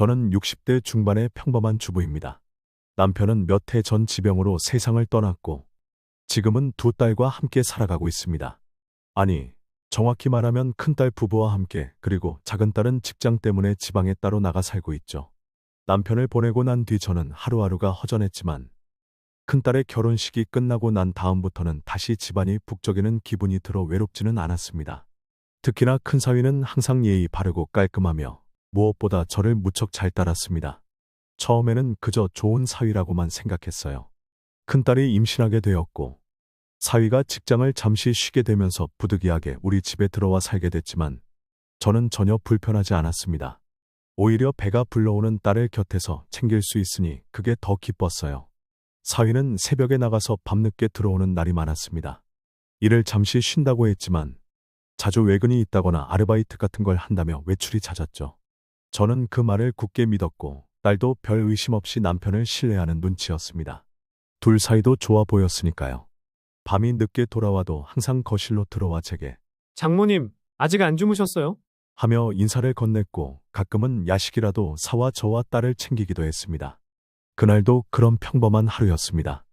저는 60대 중반의 평범한 주부입니다. 남편은 몇 해 전 지병으로 세상을 떠났고 지금은 두 딸과 함께 살아가고 있습니다. 아니, 정확히 말하면 큰딸 부부와 함께 그리고 작은 딸은 직장 때문에 지방에 따로 나가 살고 있죠. 남편을 보내고 난 뒤 저는 하루하루가 허전했지만 큰딸의 결혼식이 끝나고 난 다음부터는 다시 집안이 북적이는 기분이 들어 외롭지는 않았습니다. 특히나 큰 사위는 항상 예의 바르고 깔끔하며 무엇보다 저를 무척 잘 따랐습니다. 처음에는 그저 좋은 사위라고만 생각했어요. 큰딸이 임신하게 되었고 사위가 직장을 잠시 쉬게 되면서 부득이하게 우리 집에 들어와 살게 됐지만 저는 전혀 불편하지 않았습니다. 오히려 배가 불러오는 딸을 곁에서 챙길 수 있으니 그게 더 기뻤어요. 사위는 새벽에 나가서 밤늦게 들어오는 날이 많았습니다. 일을 잠시 쉰다고 했지만 자주 외근이 있다거나 아르바이트 같은 걸 한다며 외출이 잦았죠. 저는 그 말을 굳게 믿었고 딸도 별 의심 없이 남편을 신뢰하는 눈치였습니다. 둘 사이도 좋아 보였으니까요. 밤이 늦게 돌아와도 항상 거실로 들어와 제게 장모님, 아직 안 주무셨어요? 하며 인사를 건넸고 가끔은 야식이라도 사와 저와 딸을 챙기기도 했습니다. 그날도 그런 평범한 하루였습니다.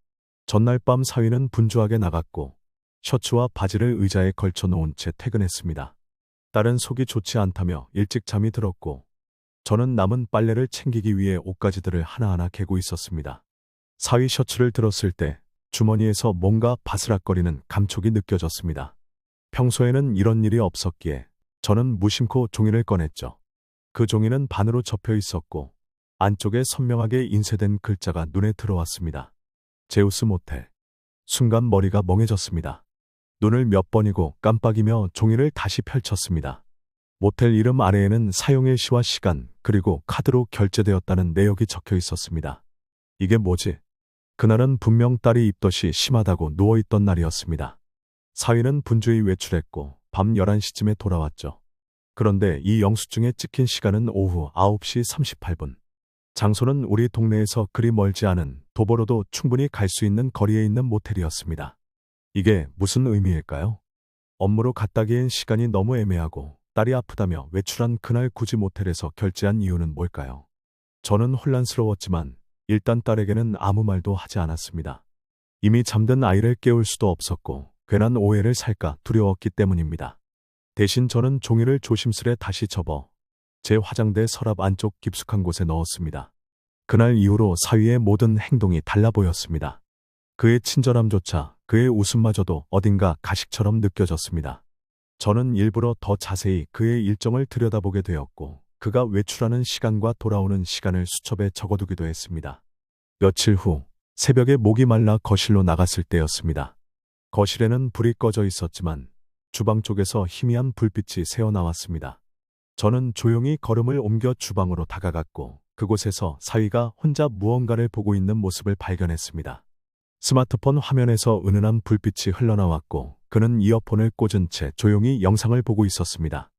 전날 밤 사위는 분주하게 나갔고 셔츠와 바지를 의자에 걸쳐 놓은 채 퇴근했습니다. 딸은 속이 좋지 않다며 일찍 잠이 들었고 저는 남은 빨래를 챙기기 위해 옷가지들을 하나하나 개고 있었습니다. 사위 셔츠를 들었을 때 주머니에서 뭔가 바스락거리는 감촉이 느껴졌습니다. 평소에는 이런 일이 없었기에 저는 무심코 종이를 꺼냈죠. 그 종이는 반으로 접혀 있었고 안쪽에 선명하게 인쇄된 글자가 눈에 들어왔습니다. 제우스 모텔. 순간 머리가 멍해졌습니다. 눈을 몇 번이고 깜빡이며 종이를 다시 펼쳤습니다. 모텔 이름 아래에는 사용일 시와 시간, 그리고 카드로 결제되었다는 내역이 적혀 있었습니다. 이게 뭐지? 그날은 분명 딸이 입덧이 심하다고 누워있던 날이었습니다. 사위는 분주히 외출했고 밤 11시쯤에 돌아왔죠. 그런데 이 영수증에 찍힌 시간은 오후 9시 38분. 장소는 우리 동네에서 그리 멀지 않은 도보로도 충분히 갈 수 있는 거리에 있는 모텔이었습니다. 이게 무슨 의미일까요? 업무로 갔다기엔 시간이 너무 애매하고 딸이 아프다며 외출한 그날 굳이 모텔에서 결제한 이유는 뭘까요? 저는 혼란스러웠지만 일단 딸에게는 아무 말도 하지 않았습니다. 이미 잠든 아이를 깨울 수도 없었고 괜한 오해를 살까 두려웠기 때문입니다. 대신 저는 종이를 조심스레 다시 접어 제 화장대 서랍 안쪽 깊숙한 곳에 넣었습니다. 그날 이후로 사위의 모든 행동이 달라 보였습니다. 그의 친절함조차 그의 웃음마저도 어딘가 가식처럼 느껴졌습니다. 저는 일부러 더 자세히 그의 일정을 들여다보게 되었고 그가 외출하는 시간과 돌아오는 시간을 수첩에 적어두기도 했습니다. 며칠 후 새벽에 목이 말라 거실로 나갔을 때였습니다. 거실에는 불이 꺼져 있었지만 주방 쪽에서 희미한 불빛이 새어나왔습니다. 저는 조용히 걸음을 옮겨 주방으로 다가갔고 그곳에서 사위가 혼자 무언가를 보고 있는 모습을 발견했습니다. 스마트폰 화면에서 은은한 불빛이 흘러나왔고 그는 이어폰을 꽂은 채 조용히 영상을 보고 있었습니다.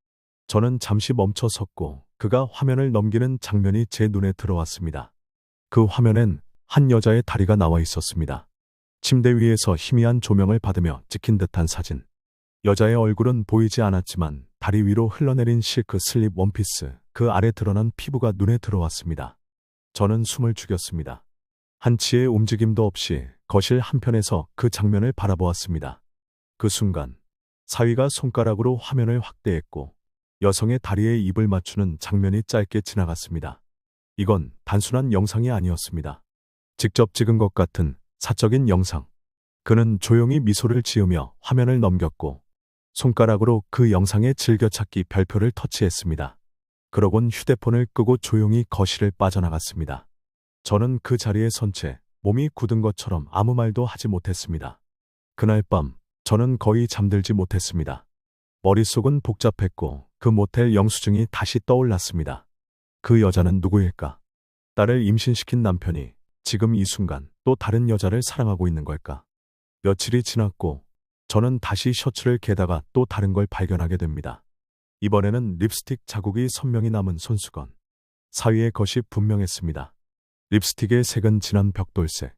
저는 잠시 멈춰 섰고 그가 화면을 넘기는 장면이 제 눈에 들어왔습니다. 그 화면엔 한 여자의 다리가 나와 있었습니다. 침대 위에서 희미한 조명을 받으며 찍힌 듯한 사진. 여자의 얼굴은 보이지 않았지만 다리 위로 흘러내린 실크 슬립 원피스, 그 아래 드러난 피부가 눈에 들어왔습니다. 저는 숨을 죽였습니다. 한치의 움직임도 없이 거실 한편에서 그 장면을 바라보았습니다. 그 순간 사위가 손가락으로 화면을 확대했고 여성의 다리에 입을 맞추는 장면이 짧게 지나갔습니다. 이건 단순한 영상이 아니었습니다. 직접 찍은 것 같은 사적인 영상. 그는 조용히 미소를 지으며 화면을 넘겼고 손가락으로 그 영상의 즐겨찾기 별표를 터치했습니다. 그러곤 휴대폰을 끄고 조용히 거실을 빠져나갔습니다. 저는 그 자리에 선 채 몸이 굳은 것처럼 아무 말도 하지 못했습니다. 그날 밤 저는 거의 잠들지 못했습니다. 머릿속은 복잡했고 그 모텔 영수증이 다시 떠올랐습니다. 그 여자는 누구일까? 딸을 임신시킨 남편이 지금 이 순간 또 다른 여자를 사랑하고 있는 걸까? 며칠이 지났고 저는 다시 셔츠를 개다가 또 다른 걸 발견하게 됩니다. 이번에는 립스틱 자국이 선명히 남은 손수건. 사위의 것이 분명했습니다. 립스틱의 색은 진한 벽돌색.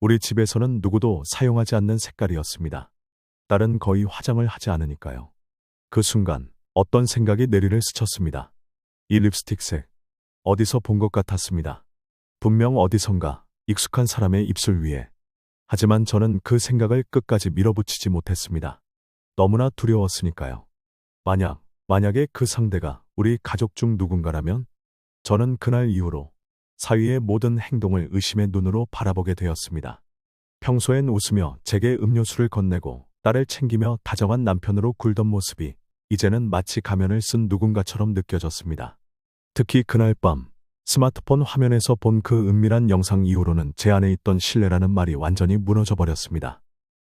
우리 집에서는 누구도 사용하지 않는 색깔이었습니다. 딸은 거의 화장을 하지 않으니까요. 그 순간 어떤 생각이 내리를 스쳤습니다. 이 립스틱 색. 어디서 본 것 같았습니다. 분명 어디선가 익숙한 사람의 입술 위에. 하지만 저는 그 생각을 끝까지 밀어붙이지 못했습니다. 너무나 두려웠으니까요. 만약, 만약에 그 상대가 우리 가족 중 누군가라면 저는 그날 이후로 사위의 모든 행동을 의심의 눈으로 바라보게 되었습니다. 평소엔 웃으며 제게 음료수를 건네고 딸을 챙기며 다정한 남편으로 굴던 모습이 이제는 마치 가면을 쓴 누군가처럼 느껴졌습니다. 특히 그날 밤 스마트폰 화면에서 본 그 은밀한 영상 이후로는 제 안에 있던 신뢰라는 말이 완전히 무너져 버렸습니다.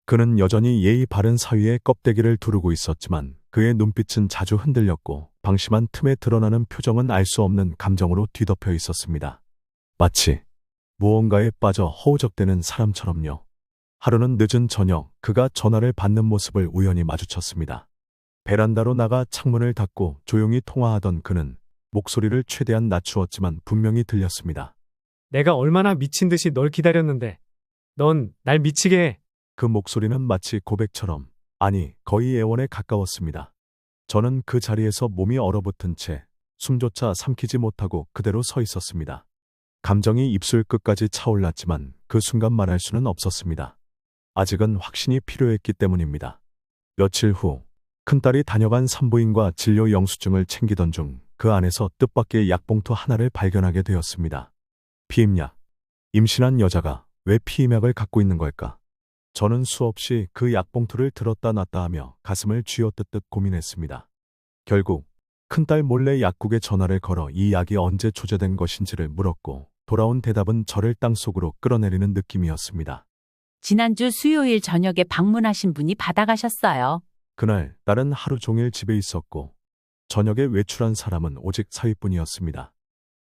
그는 여전히 예의 바른 사위의 껍데기를 두르고 있었지만 그의 눈빛은 자주 흔들렸고 방심한 틈에 드러나는 표정은 알 수 없는 감정으로 뒤덮여 있었습니다. 마치 무언가에 빠져 허우적대는 사람처럼요. 하루는 늦은 저녁 그가 전화를 받는 모습을 우연히 마주쳤습니다. 베란다로 나가 창문을 닫고 조용히 통화하던 그는 목소리를 최대한 낮추었지만 분명히 들렸습니다. 내가 얼마나 미친 듯이 널 기다렸는데. 넌 날 미치게 해. 그 목소리는 마치 고백처럼, 아니, 거의 애원에 가까웠습니다. 저는 그 자리에서 몸이 얼어붙은 채 숨조차 삼키지 못하고 그대로 서 있었습니다. 감정이 입술 끝까지 차올랐지만 그 순간 말할 수는 없었습니다. 아직은 확신이 필요했기 때문입니다. 며칠 후, 큰딸이 다녀간 산부인과 진료 영수증을 챙기던 중 그 안에서 뜻밖의 약봉투 하나를 발견하게 되었습니다. 피임약. 임신한 여자가 왜 피임약을 갖고 있는 걸까? 저는 수없이 그 약봉투를 들었다 놨다 하며 가슴을 쥐어뜯듯 고민했습니다. 결국 큰딸 몰래 약국에 전화를 걸어 이 약이 언제 조제된 것인지를 물었고 돌아온 대답은 저를 땅속으로 끌어내리는 느낌이었습니다. 지난주 수요일 저녁에 방문하신 분이 받아가셨어요. 그날 딸은 하루 종일 집에 있었고 저녁에 외출한 사람은 오직 사위뿐이었습니다.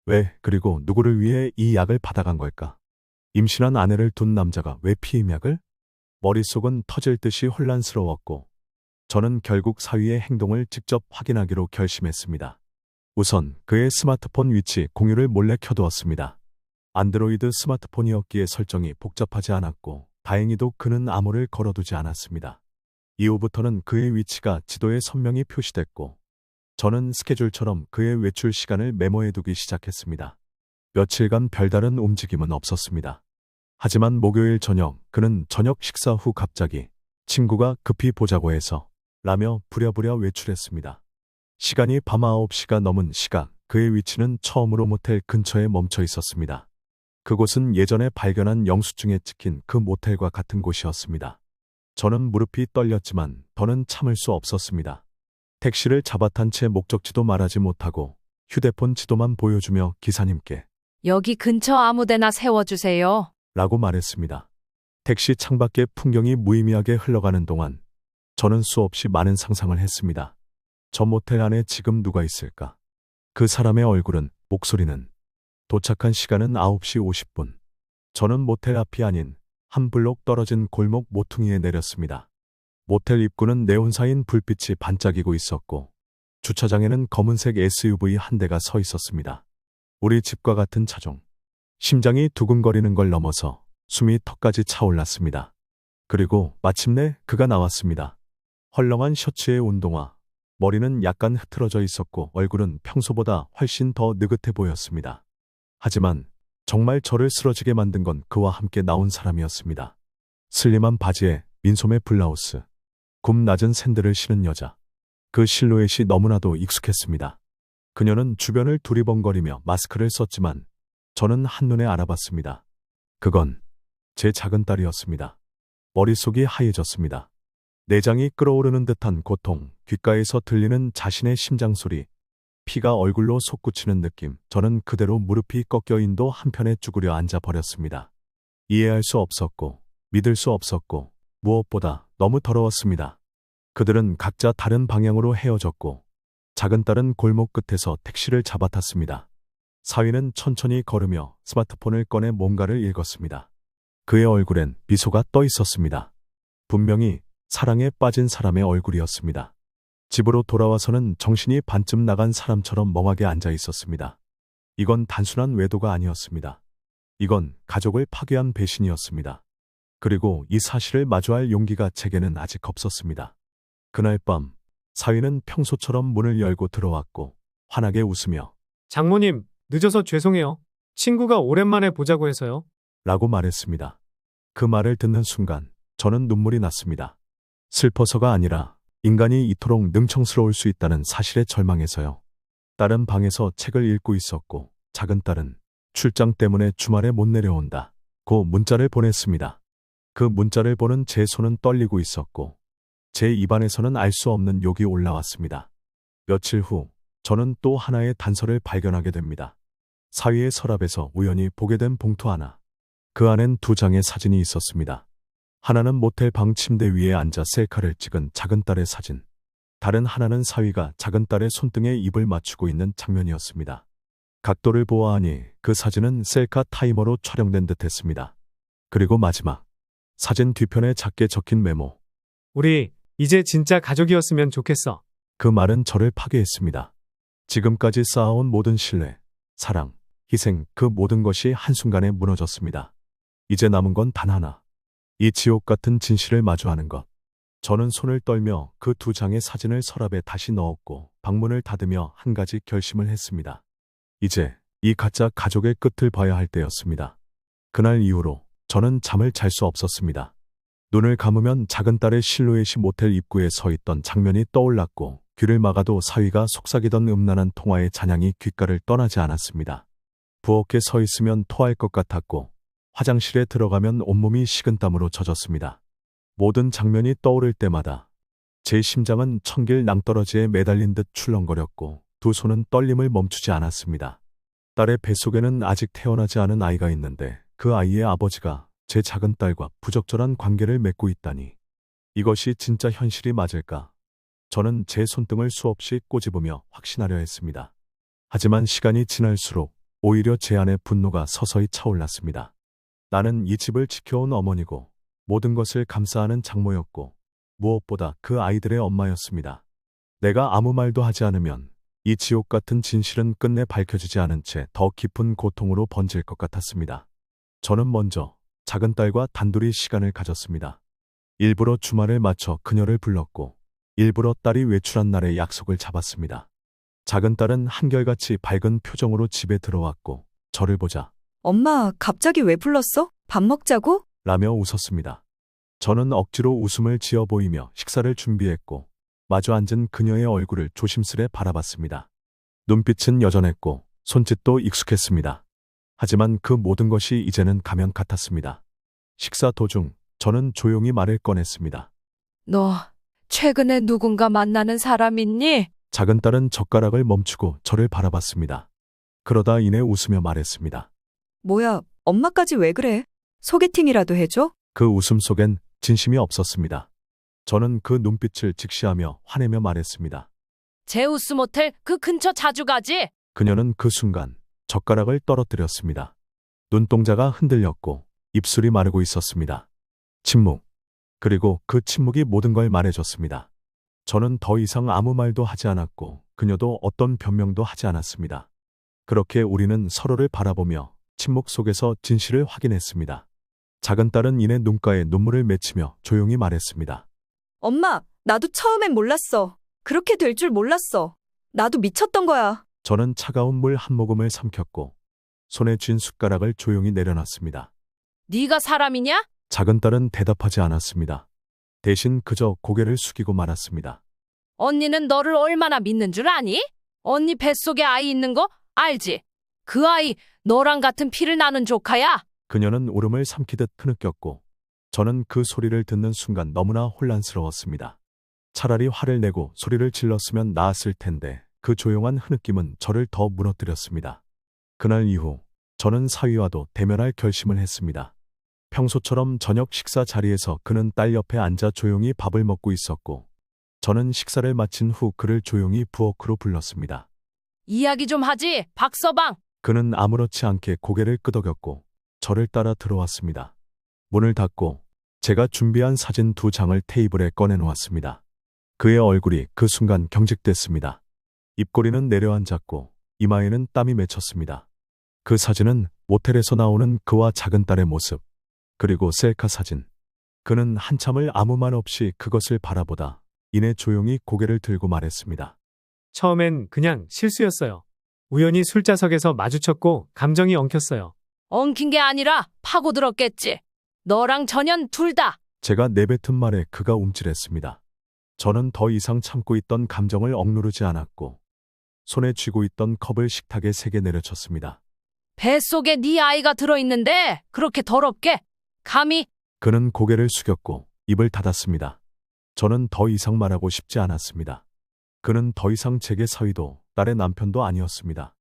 왜 그리고 누구를 위해 이 약을 받아간 걸까? 임신한 아내를 둔 남자가 왜 피임약을? 머릿속은 터질 듯이 혼란스러웠고 저는 결국 사위의 행동을 직접 확인하기로 결심했습니다. 우선 그의 스마트폰 위치 공유를 몰래 켜두었습니다. 안드로이드 스마트폰이었기에 설정이 복잡하지 않았고 다행히도 그는 암호를 걸어두지 않았습니다. 이후부터는 그의 위치가 지도에 선명히 표시됐고 저는 스케줄처럼 그의 외출 시간을 메모해두기 시작했습니다. 며칠간 별다른 움직임은 없었습니다. 하지만 목요일 저녁 그는 저녁 식사 후 갑자기 친구가 급히 보자고 해서 라며 부랴부랴 외출했습니다. 시간이 밤 9시가 넘은 시각 그의 위치는 처음으로 모텔 근처에 멈춰 있었습니다. 그곳은 예전에 발견한 영수증에 찍힌 그 모텔과 같은 곳이었습니다. 저는 무릎이 떨렸지만 더는 참을 수 없었습니다. 택시를 잡아탄 채 목적지도 말하지 못하고 휴대폰 지도만 보여주며 기사님께 여기 근처 아무데나 세워주세요. 라고 말했습니다. 택시 창밖의 풍경이 무의미하게 흘러가는 동안 저는 수없이 많은 상상을 했습니다. 저 모텔 안에 지금 누가 있을까? 그 사람의 얼굴은, 목소리는. 도착한 시간은 9시 50분. 저는 모텔 앞이 아닌 한 블록 떨어진 골목 모퉁이에 내렸습니다. 모텔 입구는 네온사인 불빛이 반짝이고 있었고 주차장에는 검은색 SUV 한 대가 서 있었습니다. 우리 집과 같은 차종. 심장이 두근거리는 걸 넘어서 숨이 턱까지 차올랐습니다. 그리고 마침내 그가 나왔습니다. 헐렁한 셔츠에 운동화, 머리는 약간 흐트러져 있었고 얼굴은 평소보다 훨씬 더 느긋해 보였습니다. 하지만 정말 저를 쓰러지게 만든 건 그와 함께 나온 사람이었습니다. 슬림한 바지에 민소매 블라우스, 굽 낮은 샌들을 신은 여자. 그 실루엣이 너무나도 익숙했습니다. 그녀는 주변을 두리번거리며 마스크를 썼지만 저는 한눈에 알아봤습니다. 그건 제 작은 딸이었습니다. 머릿속이 하얘졌습니다. 내장이 끓어오르는 듯한 고통, 귓가에서 들리는 자신의 심장 소리, 피가 얼굴로 솟구치는 느낌, 저는 그대로 무릎이 꺾여 인도 한편에 쭈그려 앉아 버렸습니다. 이해할 수 없었고, 믿을 수 없었고, 무엇보다 너무 더러웠습니다. 그들은 각자 다른 방향으로 헤어졌고, 작은 딸은 골목 끝에서 택시를 잡아탔습니다. 사위는 천천히 걸으며 스마트폰을 꺼내 뭔가를 읽었습니다. 그의 얼굴엔 미소가 떠 있었습니다. 분명히 사랑에 빠진 사람의 얼굴이었습니다. 집으로 돌아와서는 정신이 반쯤 나간 사람처럼 멍하게 앉아 있었습니다. 이건 단순한 외도가 아니었습니다. 이건 가족을 파괴한 배신이었습니다. 그리고 이 사실을 마주할 용기가 제게는 아직 없었습니다. 그날 밤, 사위는 평소처럼 문을 열고 들어왔고, 환하게 웃으며, 장모님, 늦어서 죄송해요. 친구가 오랜만에 보자고 해서요. 라고 말했습니다. 그 말을 듣는 순간 저는 눈물이 났습니다. 슬퍼서가 아니라 인간이 이토록 능청스러울 수 있다는 사실에 절망해서요. 딸은 방에서 책을 읽고 있었고 작은 딸은 출장 때문에 주말에 못 내려온다. 고 문자를 보냈습니다. 그 문자를 보는 제 손은 떨리고 있었고 제 입안에서는 알 수 없는 욕이 올라왔습니다. 며칠 후 저는 또 하나의 단서를 발견하게 됩니다. 사위의 서랍에서 우연히 보게 된 봉투 하나. 그 안엔 두 장의 사진이 있었습니다. 하나는 모텔 방 침대 위에 앉아 셀카를 찍은 작은 딸의 사진. 다른 하나는 사위가 작은 딸의 손등에 입을 맞추고 있는 장면이었습니다. 각도를 보아하니 그 사진은 셀카 타이머로 촬영된 듯 했습니다. 그리고 마지막. 사진 뒤편에 작게 적힌 메모. 우리 이제 진짜 가족이었으면 좋겠어. 그 말은 저를 파괴했습니다. 지금까지 쌓아온 모든 신뢰, 사랑, 희생, 그 모든 것이 한순간에 무너졌습니다. 이제 남은 건 단 하나. 이 지옥 같은 진실을 마주하는 것. 저는 손을 떨며 그 두 장의 사진을 서랍에 다시 넣었고 방문을 닫으며 한 가지 결심을 했습니다. 이제 이 가짜 가족의 끝을 봐야 할 때였습니다. 그날 이후로 저는 잠을 잘 수 없었습니다. 눈을 감으면 작은 딸의 실루엣이 모텔 입구에 서 있던 장면이 떠올랐고 귀를 막아도 사위가 속삭이던 음란한 통화의 잔향이 귓가를 떠나지 않았습니다. 부엌에 서 있으면 토할 것 같았고 화장실에 들어가면 온몸이 식은땀으로 젖었습니다. 모든 장면이 떠오를 때마다 제 심장은 천길 낭떠러지에 매달린 듯 출렁거렸고 두 손은 떨림을 멈추지 않았습니다. 딸의 뱃속에는 아직 태어나지 않은 아이가 있는데 그 아이의 아버지가 제 작은 딸과 부적절한 관계를 맺고 있다니. 이것이 진짜 현실이 맞을까? 저는 제 손등을 수없이 꼬집으며 확신하려 했습니다. 하지만 시간이 지날수록 오히려 제 안에 분노가 서서히 차올랐습니다. 나는 이 집을 지켜온 어머니고 모든 것을 감싸하는 장모였고 무엇보다 그 아이들의 엄마였습니다. 내가 아무 말도 하지 않으면 이 지옥 같은 진실은 끝내 밝혀지지 않은 채 더 깊은 고통으로 번질 것 같았습니다. 저는 먼저 작은 딸과 단둘이 시간을 가졌습니다. 일부러 주말을 맞춰 그녀를 불렀고 일부러 딸이 외출한 날에 약속을 잡았습니다. 작은 딸은 한결같이 밝은 표정으로 집에 들어왔고 저를 보자 엄마, 갑자기 왜 불렀어? 밥 먹자고? 라며 웃었습니다. 저는 억지로 웃음을 지어 보이며 식사를 준비했고 마주 앉은 그녀의 얼굴을 조심스레 바라봤습니다. 눈빛은 여전했고 손짓도 익숙했습니다. 하지만 그 모든 것이 이제는 가면 같았습니다. 식사 도중 저는 조용히 말을 꺼냈습니다. 너 최근에 누군가 만나는 사람 있니? 작은 딸은 젓가락을 멈추고 저를 바라봤습니다. 그러다 이내 웃으며 말했습니다. 뭐야, 엄마까지 왜 그래? 소개팅이라도 해줘? 그 웃음 속엔 진심이 없었습니다. 저는 그 눈빛을 직시하며 화내며 말했습니다. 제우스 모텔 그 근처 자주 가지? 그녀는 그 순간 젓가락을 떨어뜨렸습니다. 눈동자가 흔들렸고 입술이 마르고 있었습니다. 침묵. 그리고 그 침묵이 모든 걸 말해줬습니다. 저는 더 이상 아무 말도 하지 않았고 그녀도 어떤 변명도 하지 않았습니다. 그렇게 우리는 서로를 바라보며 침묵 속에서 진실을 확인했습니다. 작은 딸은 이내 눈가에 눈물을 맺히며 조용히 말했습니다. 엄마, 나도 처음엔 몰랐어. 그렇게 될 줄 몰랐어. 나도 미쳤던 거야. 저는 차가운 물 한 모금을 삼켰고 손에 쥔 숟가락을 조용히 내려놨습니다. 네가 사람이냐? 작은 딸은 대답하지 않았습니다. 대신 그저 고개를 숙이고 말았습니다. 언니는 너를 얼마나 믿는 줄 아니? 언니 뱃속에 아이 있는 거 알지? 그 아이 너랑 같은 피를 나는 조카야. 그녀는 울음을 삼키듯 흐느꼈고 저는 그 소리를 듣는 순간 너무나 혼란스러웠습니다. 차라리 화를 내고 소리를 질렀으면 나았을 텐데 그 조용한 흐느낌은 저를 더 무너뜨렸습니다. 그날 이후 저는 사위와도 대면할 결심을 했습니다. 평소처럼 저녁 식사 자리에서 그는 딸 옆에 앉아 조용히 밥을 먹고 있었고 저는 식사를 마친 후 그를 조용히 부엌으로 불렀습니다. 이야기 좀 하지, 박서방. 그는 아무렇지 않게 고개를 끄덕였고 저를 따라 들어왔습니다. 문을 닫고 제가 준비한 사진 두 장을 테이블에 꺼내놓았습니다. 그의 얼굴이 그 순간 경직됐습니다. 입꼬리는 내려앉았고 이마에는 땀이 맺혔습니다. 그 사진은 모텔에서 나오는 그와 작은 딸의 모습, 그리고 셀카 사진. 그는 한참을 아무 말 없이 그것을 바라보다 이내 조용히 고개를 들고 말했습니다. 처음엔 그냥 실수였어요. 우연히 술자석에서 마주쳤고 감정이 엉켰어요. 엉킨 게 아니라 파고들었겠지. 너랑 전현 둘 다. 제가 내뱉은 말에 그가 움찔했습니다. 저는 더 이상 참고 있던 감정을 억누르지 않았고 손에 쥐고 있던 컵을 식탁에 세개 내려쳤습니다. 뱃속에 네 아이가 들어있는데 그렇게 더럽게 감히 그는 고개를 숙였고 입을 닫았습니다. 저는 더 이상 말하고 싶지 않았습니다. 그는 더 이상 제게 사위도 딸의 남편도 아니었습니다.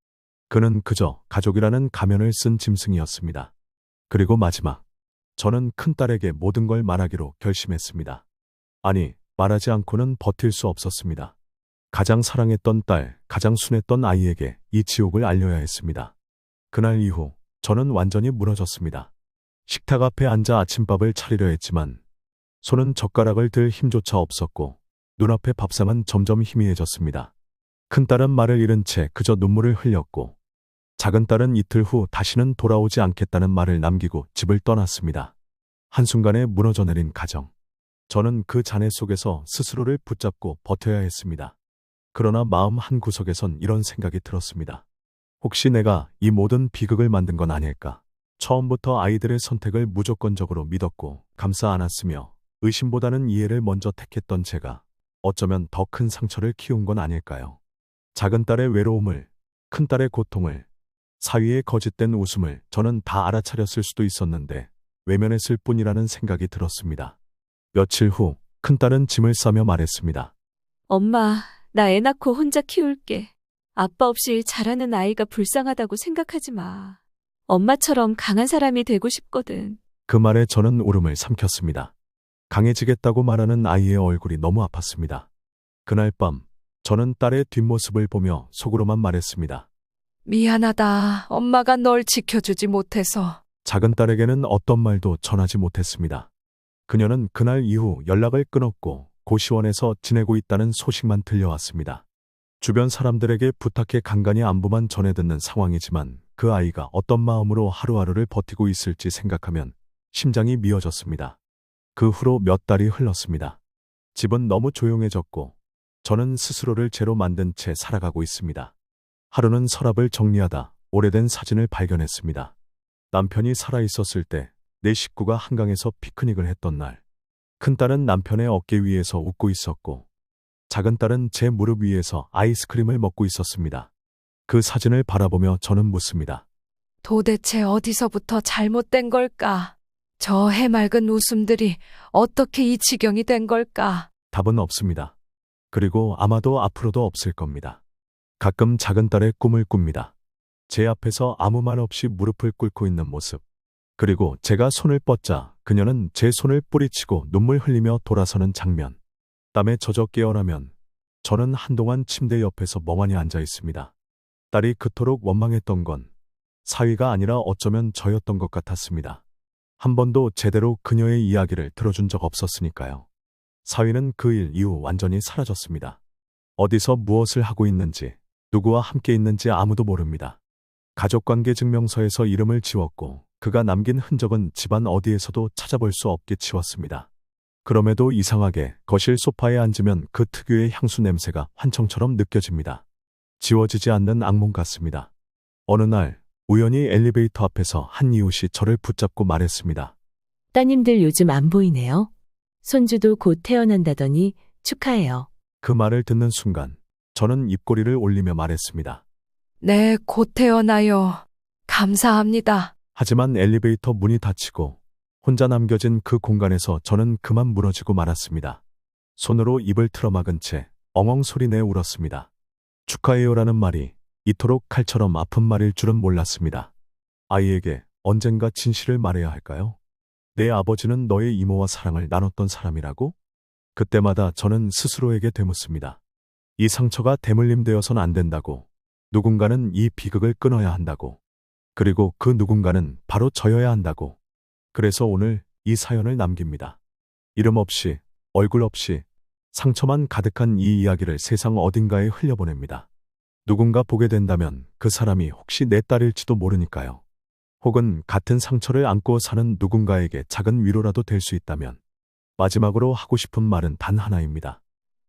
그는 그저 가족이라는 가면을 쓴 짐승이었습니다. 그리고 마지막, 저는 큰딸에게 모든 걸 말하기로 결심했습니다. 아니, 말하지 않고는 버틸 수 없었습니다. 가장 사랑했던 딸, 가장 순했던 아이에게 이 지옥을 알려야 했습니다. 그날 이후 저는 완전히 무너졌습니다. 식탁 앞에 앉아 아침밥을 차리려 했지만 손은 젓가락을 들 힘조차 없었고 눈앞의 밥상은 점점 희미해졌습니다. 큰딸은 말을 잃은 채 그저 눈물을 흘렸고 작은 딸은 이틀 후 다시는 돌아오지 않겠다는 말을 남기고 집을 떠났습니다. 한순간에 무너져 내린 가정. 저는 그 잔해 속에서 스스로를 붙잡고 버텨야 했습니다. 그러나 마음 한 구석에선 이런 생각이 들었습니다. 혹시 내가 이 모든 비극을 만든 건 아닐까? 처음부터 아이들의 선택을 무조건적으로 믿었고 감싸 안았으며 의심보다는 이해를 먼저 택했던 제가 어쩌면 더 큰 상처를 키운 건 아닐까요? 작은 딸의 외로움을, 큰 딸의 고통을, 사위의 거짓된 웃음을 저는 다 알아차렸을 수도 있었는데 외면했을 뿐이라는 생각이 들었습니다. 며칠 후 큰딸은 짐을 싸며 말했습니다. 엄마, 나 애 낳고 혼자 키울게. 아빠 없이 자라는 아이가 불쌍하다고 생각하지 마. 엄마처럼 강한 사람이 되고 싶거든. 그 말에 저는 울음을 삼켰습니다. 강해지겠다고 말하는 아이의 얼굴이 너무 아팠습니다. 그날 밤 저는 딸의 뒷모습을 보며 속으로만 말했습니다. 미안하다. 엄마가 널 지켜주지 못해서. 작은 딸에게는 어떤 말도 전하지 못했습니다. 그녀는 그날 이후 연락을 끊었고 고시원에서 지내고 있다는 소식만 들려왔습니다. 주변 사람들에게 부탁해 간간히 안부만 전해 듣는 상황이지만 그 아이가 어떤 마음으로 하루하루를 버티고 있을지 생각하면 심장이 미어졌습니다. 그 후로 몇 달이 흘렀습니다. 집은 너무 조용해졌고 저는 스스로를 죄로 만든 채 살아가고 있습니다. 하루는 서랍을 정리하다 오래된 사진을 발견했습니다. 남편이 살아있었을 때 내 식구가 한강에서 피크닉을 했던 날. 큰딸은 남편의 어깨 위에서 웃고 있었고, 작은 딸은 제 무릎 위에서 아이스크림을 먹고 있었습니다. 그 사진을 바라보며 저는 묻습니다. 도대체 어디서부터 잘못된 걸까? 저 해맑은 웃음들이 어떻게 이 지경이 된 걸까? 답은 없습니다. 그리고 아마도 앞으로도 없을 겁니다. 가끔 작은 딸의 꿈을 꿉니다. 제 앞에서 아무 말 없이 무릎을 꿇고 있는 모습. 그리고 제가 손을 뻗자 그녀는 제 손을 뿌리치고 눈물 흘리며 돌아서는 장면. 땀에 젖어 깨어나면 저는 한동안 침대 옆에서 멍하니 앉아 있습니다. 딸이 그토록 원망했던 건 사위가 아니라 어쩌면 저였던 것 같았습니다. 한 번도 제대로 그녀의 이야기를 들어준 적 없었으니까요. 사위는 그 일 이후 완전히 사라졌습니다. 어디서 무엇을 하고 있는지, 누구와 함께 있는지 아무도 모릅니다. 가족관계 증명서에서 이름을 지웠고 그가 남긴 흔적은 집안 어디에서도 찾아볼 수 없게 지웠습니다. 그럼에도 이상하게 거실 소파에 앉으면 그 특유의 향수 냄새가 환청처럼 느껴집니다. 지워지지 않는 악몽 같습니다. 어느 날 우연히 엘리베이터 앞에서 한 이웃이 저를 붙잡고 말했습니다. 따님들 요즘 안 보이네요. 손주도 곧 태어난다더니 축하해요. 그 말을 듣는 순간 저는 입꼬리를 올리며 말했습니다. 네, 곧 태어나요. 감사합니다. 하지만 엘리베이터 문이 닫히고 혼자 남겨진 그 공간에서 저는 그만 무너지고 말았습니다. 손으로 입을 틀어막은 채 엉엉 소리내 울었습니다. 축하해요라는 말이 이토록 칼처럼 아픈 말일 줄은 몰랐습니다. 아이에게 언젠가 진실을 말해야 할까요? 내 아버지는 너의 이모와 사랑을 나눴던 사람이라고? 그때마다 저는 스스로에게 되묻습니다. 이 상처가 대물림되어선 안 된다고. 누군가는 이 비극을 끊어야 한다고. 그리고 그 누군가는 바로 저여야 한다고. 그래서 오늘 이 사연을 남깁니다. 이름 없이, 얼굴 없이, 상처만 가득한 이 이야기를 세상 어딘가에 흘려보냅니다. 누군가 보게 된다면 그 사람이 혹시 내 딸일지도 모르니까요. 혹은 같은 상처를 안고 사는 누군가에게 작은 위로라도 될 수 있다면 마지막으로 하고 싶은 말은 단 하나입니다.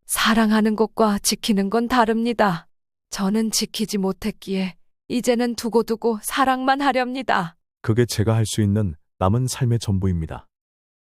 사랑하는 것과 지키는 건 다릅니다. 저는 지키지 못했기에 이제는 두고두고 사랑만 하렵니다. 그게 제가 할 수 있는 남은 삶의 전부입니다.